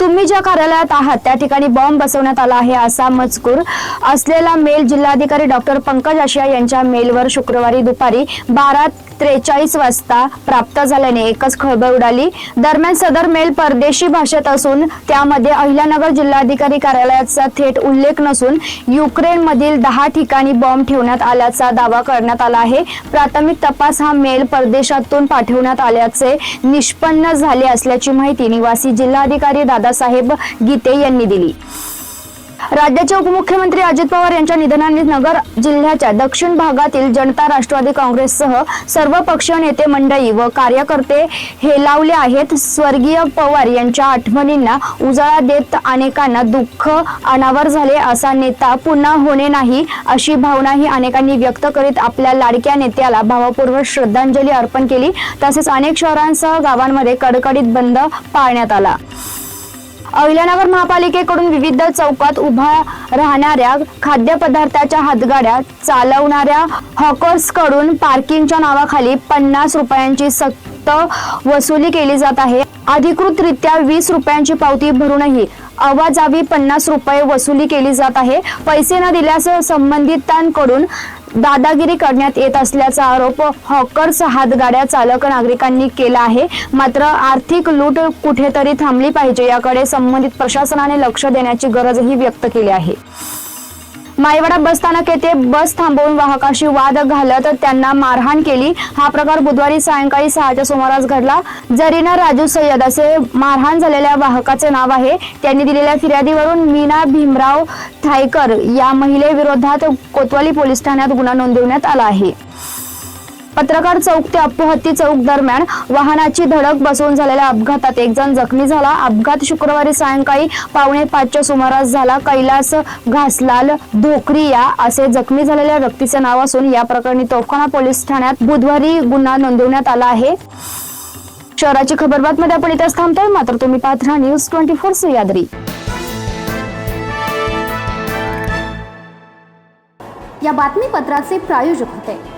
तुम्ही ज्या कार्यालयात आहात त्या ठिकाणी बॉम्ब बसवण्यात आला आहे असा मजकूर असलेला मेल जिल्हाधिकारी डॉक्टर पंकज आशिया यांच्या मेलवर शुक्रवारी दुपारी बारा त्रेचाळीस वाजता प्राप्त झाल्याने एकच खळबळ उडाली. दरम्यान सदर मेल परदेशी भाषेत असून त्यामध्ये अहिल्यानगर जिल्हाधिकारी कार्यालयाचा थेट उल्लेख नसून युक्रेन मधील दहा ठिकाणी बॉम्ब ठेवण्यात आल्याचा दावा करण्यात आला आहे. प्राथमिक तपास हा मेल परदेशातून पाठवण्यात आल्याचे निष्पन्न झाले असल्याची माहिती निवासी जिल्हाधिकारी दादासाहेब गीते यांनी दिली. राज्याचे उपमुख्यमंत्री अजित पवार यांच्या निधनाने नगर जिल्ह्याच्या दक्षिण भागातील जनता राष्ट्रवादी काँग्रेससह सर्व पक्षीय नेते मंडळी व कार्यकर्ते हेलावले आहेत. स्वर्गीय पवार यांच्या आठवणींना उजाळा देत अनेकांना दुःख अनावर झाले असा नेता पुन्हा होणे नाही अशी भावनाही अनेकांनी व्यक्त करीत आपल्या लाडक्या नेत्याला भावपूर्वक श्रद्धांजली अर्पण केली. तसेच अनेक शहरांसह गावांमध्ये कडकडीत बंद पाळण्यात आला. अहिल्यानगर महापालिकेकडून विविध चौकात उभा राहणाऱ्या खाद्यपदार्थाच्या हातगाड्या चालवणाऱ्या हॉकर्सकडून पार्किंगच्या नावाखाली पन्नास रुपयांची सक्त वसुली केली जात आहे. अधिकृतरित्या वीस रुपयांची पावती भरूनही अवाजावी पन्नास रुपये वसुली केली जात आहे. पैसे न दिल्यास संबंधितांकडून दादागिरी करण्यात येत असल्याचा आरोप हॉकर्स हातगाड्या चालक नागरिकांनी केला आहे. मात्र आर्थिक लूट कुठेतरी थांबली पाहिजे याकडे संबंधित प्रशासनाने लक्ष देण्याची गरजही व्यक्त केली आहे. माईवाडा बस स्थानक येथे बस थांबवून वाहकाशी वाद घालत त्यांना मारहाण केली. हा प्रकार बुधवारी सायंकाळी सहाच्या सुमारास घडला. जरीना राजू सय्यद असे मारहाण झालेल्या वाहकाचे नाव आहे. त्यांनी दिलेल्या फिर्यादीवरून मीना भीमराव थायकर या महिलेविरोधात कोतवाली पोलीस ठाण्यात गुन्हा नोंदवण्यात आला आहे. पत्रकार चौक ते अप्पोहत्ती चौक दरम्यान वाहनाची धडक बसवून झालेल्या अपघातात एक जण जखमी झाला. अपघात शुक्रवारी सायंकाळी पावणे पाचच्या सुमारास झाला. कैलास घासलाल धोकरिया असे जखमी झालेल्या व्यक्तीचे नाव असून या प्रकरणी तोफखाना पोलीस ठाण्यात बुधवारी गुन्हा नोंदवण्यात आला आहे. शहराची खबरमध्ये आपण इथेच थांबतोय. मात्र तुम्ही पाहत राहा न्यूज ट्वेंटी फोर सह्याद्री या बातमीपत्राचे प्रायोजक होते.